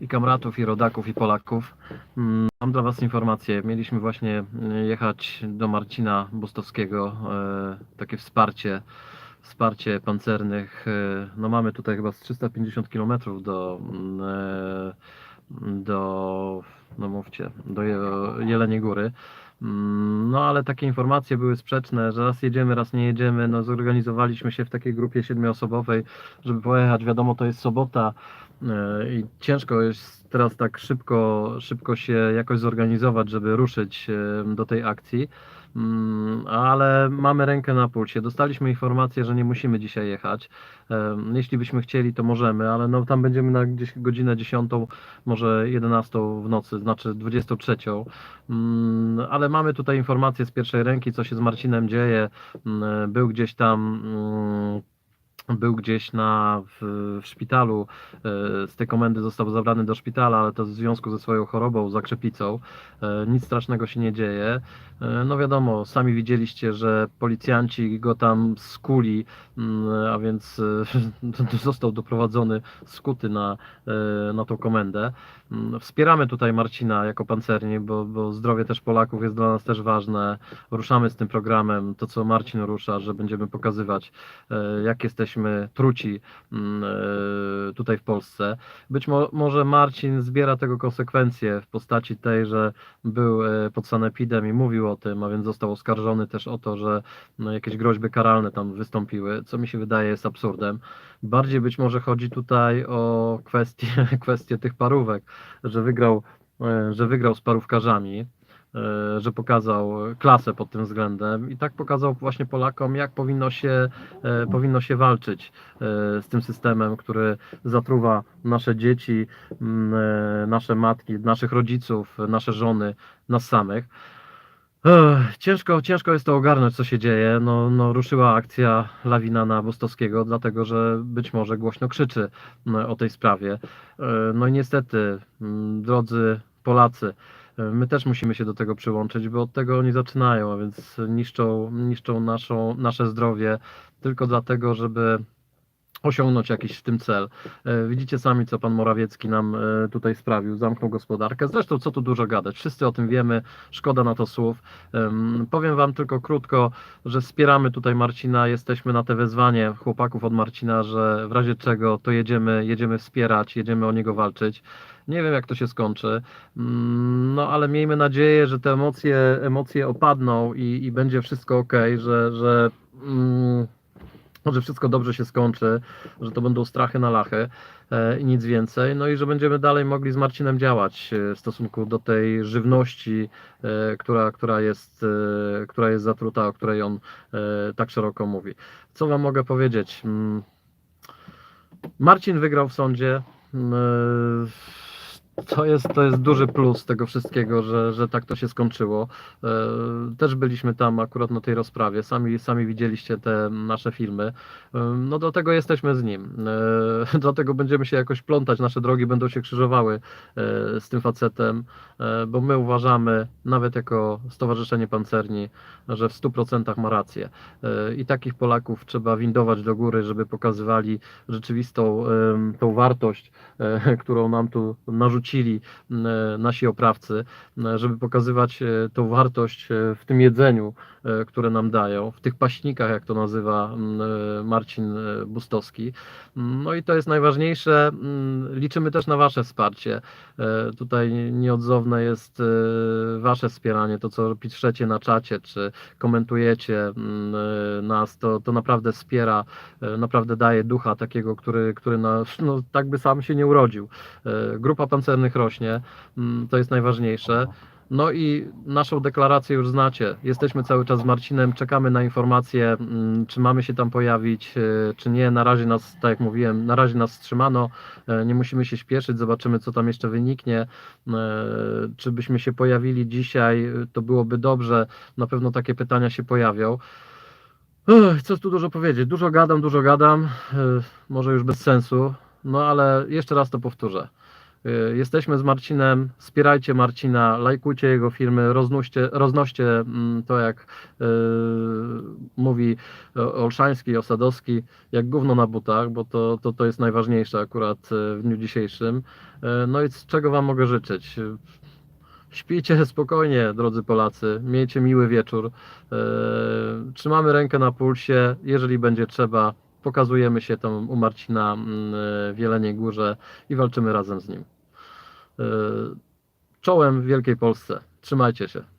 i kamratów, i rodaków, i Polaków. Mm, Mam dla Was informację. Mieliśmy właśnie y, jechać do Marcina Bustowskiego, e, takie wsparcie, wsparcie pancernych. e, No mamy tutaj chyba z 350 km do, mm, e, do, no mówcie, do Je- Jeleniej Góry. Mm, No ale takie informacje były sprzeczne, że raz jedziemy, raz nie jedziemy. No zorganizowaliśmy się w takiej grupie siedmioosobowej, żeby pojechać. Wiadomo, to jest sobota e, i ciężko jest teraz tak szybko, szybko się jakoś zorganizować, żeby ruszyć e, do tej akcji. Mm, Ale mamy rękę na pulsie. Dostaliśmy informację, że nie musimy dzisiaj jechać. Jeśli byśmy chcieli, to możemy, ale no tam będziemy na gdzieś godzinę 10, może 11 w nocy, znaczy 23. Mm, Ale mamy tutaj informacje z pierwszej ręki, co się z Marcinem dzieje. Mm, Był gdzieś tam. Był gdzieś na, w, w szpitalu, e, z tej komendy został zabrany do szpitala, ale to w związku ze swoją chorobą, zakrzepicą. E, Nic strasznego się nie dzieje. E, No wiadomo, sami widzieliście, że policjanci go tam skuli, mm, a więc został doprowadzony, skuty na, na tą komendę. Mm, Wspieramy tutaj Marcina jako pancerni, bo, bo zdrowie też Polaków jest dla nas też ważne. Ruszamy z tym programem, to co Marcin rusza, że będziemy pokazywać, jak jesteśmy truci mm, e, tutaj w Polsce. Być mo może Marcin zbiera tego konsekwencje w postaci tej, że był e, pod sanepidem i mówił o tym, a więc został oskarżony też o to, że no, jakieś groźby karalne tam wystąpiły, co mi się wydaje jest absurdem. Bardziej być może chodzi tutaj o kwestię, kwestię tych parówek, że wygrał, e, że wygrał z parówkarzami, że pokazał klasę pod tym względem i tak pokazał właśnie Polakom, jak powinno się, e, powinno się walczyć e, z tym systemem, który zatruwa nasze dzieci, e, nasze matki, naszych rodziców, nasze żony, nas samych. Ciężko, ciężko jest to ogarnąć, co się dzieje. No, no, ruszyła akcja lawina na Bustowskiego, dlatego że być może głośno krzyczy o tej sprawie. E, No i niestety, drodzy Polacy, e, my też musimy się do tego przyłączyć, bo od tego oni zaczynają, a więc niszczą, niszczą naszą, nasze zdrowie tylko dlatego, żeby osiągnąć jakiś w tym cel. E, Widzicie sami, co pan Morawiecki nam e, tutaj sprawił. Zamknął gospodarkę. Zresztą, co tu dużo gadać. Wszyscy o tym wiemy. Szkoda na to słów. Em, Powiem wam tylko krótko, że wspieramy tutaj Marcina. Jesteśmy na te wezwanie chłopaków od Marcina, że w razie czego to jedziemy, jedziemy wspierać, jedziemy o niego walczyć. Nie wiem, jak to się skończy, Mm, no ale miejmy nadzieję, że te emocje, emocje opadną i, i będzie wszystko ok, że, że mm, że wszystko dobrze się skończy, że to będą strachy na lachy e, i nic więcej. No i że będziemy dalej mogli z Marcinem działać e, w stosunku do tej żywności, e, która, która, jest, która jest zatruta, o której on tak szeroko mówi. Co Wam mogę powiedzieć? Mm, Marcin wygrał w sądzie. To jest, to jest duży plus tego wszystkiego, że, że tak to się skończyło. E, Też byliśmy tam akurat na tej rozprawie, sami, sami widzieliście te nasze filmy. E, No do tego jesteśmy z nim. E, Dlatego będziemy się jakoś plątać, nasze drogi będą się krzyżowały z tym facetem, bo my uważamy, nawet jako Stowarzyszenie Pancerni, że w 100% ma rację. I takich Polaków trzeba windować do góry, żeby pokazywali rzeczywistą tą wartość, którą nam tu narzucili m, e, nasi oprawcy, m, żeby pokazywać e, tą wartość e, w tym jedzeniu, e, które nam dają, w tych paśnikach, jak to nazywa e, Marcin e, Bustowski. No i to jest najważniejsze. Liczymy też na Wasze wsparcie. E, Tutaj nieodzowne jest e, Wasze wspieranie, to co piszecie na czacie, czy komentujecie e, nas, to, to naprawdę wspiera, e, naprawdę daje ducha takiego, który, który na, no, tak by sam się nie urodził. E, Grupa pancernych rośnie, mm, to jest najważniejsze. No i naszą deklarację już znacie. Jesteśmy cały czas z Marcinem, czekamy na informacje, mm, czy mamy się tam pojawić, e, czy nie. Na razie nas, tak jak mówiłem, na razie nas wstrzymano, e, nie musimy się śpieszyć, zobaczymy, co tam jeszcze wyniknie. E, Czy byśmy się pojawili dzisiaj, to byłoby dobrze. Na pewno takie pytania się pojawią. Ech, Co tu dużo powiedzieć? Dużo gadam, dużo gadam, może już bez sensu, no ale jeszcze raz to powtórzę. Y, Jesteśmy z Marcinem, wspierajcie Marcina, lajkujcie jego filmy, roznoście, roznoście mm, to, jak y, mówi Olszański Osadowski, jak gówno na butach, bo to, to, to jest najważniejsze akurat y, w dniu dzisiejszym. Y, No i z czego Wam mogę życzyć? Śpijcie spokojnie, drodzy Polacy, miejcie miły wieczór. E, Trzymamy rękę na pulsie, jeżeli będzie trzeba, pokazujemy się tam u Marcina mm, w Jeleniej Górze i walczymy razem z nim. Czołem w Wielkiej Polsce. Trzymajcie się.